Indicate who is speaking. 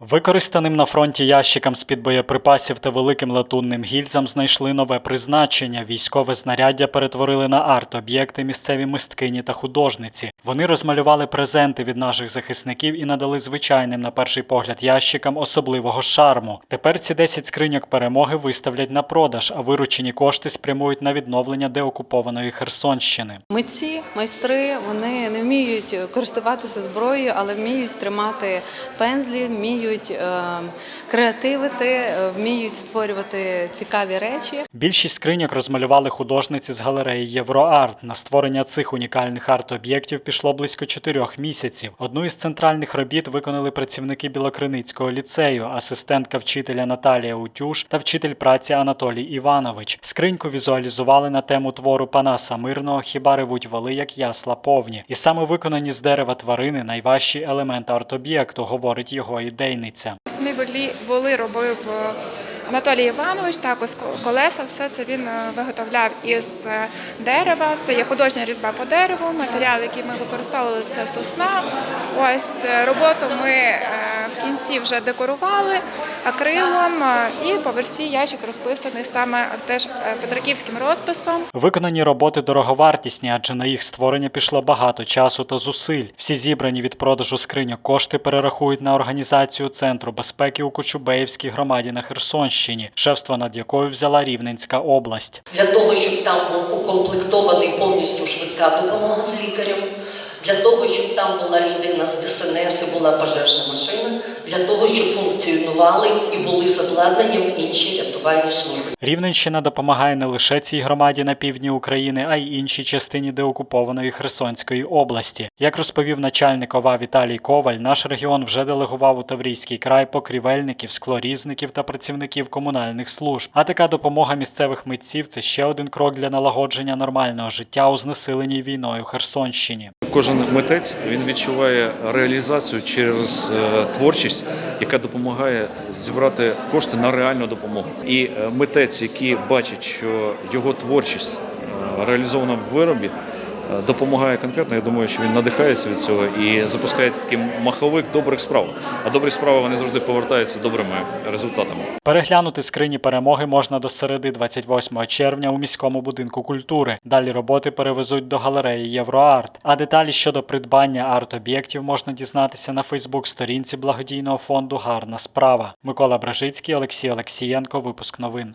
Speaker 1: Використаним на фронті ящикам з-під боєприпасів та великим латунним гільзам знайшли нове призначення. Військове знаряддя перетворили на арт-об'єкти місцеві мисткині та художниці. Вони розмалювали презенти від наших захисників і надали звичайним на перший погляд ящикам особливого шарму. Тепер ці 10 скриньок перемоги виставлять на продаж, а виручені кошти спрямують на відновлення деокупованої Херсонщини.
Speaker 2: Митці, майстри, вони не вміють користуватися зброєю, але вміють тримати пензлі, вміють е, креативити, е, вміють створювати цікаві речі.
Speaker 1: Більшість скриньок розмалювали художниці з галереї Євроарт. На створення цих унікальних арт-об'єктів пішло близько чотирьох місяців. Одну із центральних робіт виконали працівники Білокриницького ліцею, асистентка вчителя Наталія Утюш та вчитель праці Анатолій Іванович. Скриньку візуалізували на тему твору Панаса Мирного Хіба ревуть воли, як ясла повні. І саме виконані з дерева тварини найважчий елемент арт-об'єкту, говорить його ідейниця.
Speaker 3: Самі волі, воли робив е, Анатолій Іванович, також колеса, все це він е, виготовляв із е, дерева. Це є художня різьба по дереву. Матеріал, який ми використовували, це сосна. Ось роботу ми кінці вже декорували акрилом, і по версії ящик розписаний саме теж е, петриківським розписом.
Speaker 1: Виконані роботи дороговартісні, адже на їх створення пішло багато часу та зусиль. Всі зібрані від продажу скриньок кошти перерахують на організацію Центру безпеки у Кочубеївській громаді на Херсонщині, шефство над якою взяла Рівненська область.
Speaker 4: для того, щоб там був укомплектований повністю швидка допомога з лікарем, для того, щоб там була людина з ДСНС і була пожежна машина, для того, щоб функціонували і були з обладнанням інші рятувальні служби.
Speaker 1: Рівненщина допомагає не лише цій громаді на півдні України, а й іншій частині деокупованої Херсонської області. Як розповів начальник ОВА Віталій Коваль, наш регіон вже делегував у Таврійський край покрівельників, склорізників та працівників комунальних служб. А така допомога місцевих митців це ще один крок для налагодження нормального життя у знесиленій війною Херсонщині.
Speaker 5: Кожен митець він відчуває реалізацію через е, творчість, яка допомагає зібрати кошти на реальну допомогу. І е, митець, який бачить, що його творчість е, реалізована в виробі, допомагає конкретно. Я думаю, що він надихається від цього і запускається такий маховик добрих справ. А добрі справи вони завжди повертаються добрими результатами.
Speaker 1: Переглянути скрині перемоги можна до середи 28 червня у міському будинку культури. Далі роботи перевезуть до галереї Євроарт. А деталі щодо придбання арт-об'єктів можна дізнатися на Фейсбук-сторінці благодійного фонду Гарна справа. Микола Бражицький, Олексій Олексієнко. Випуск новин.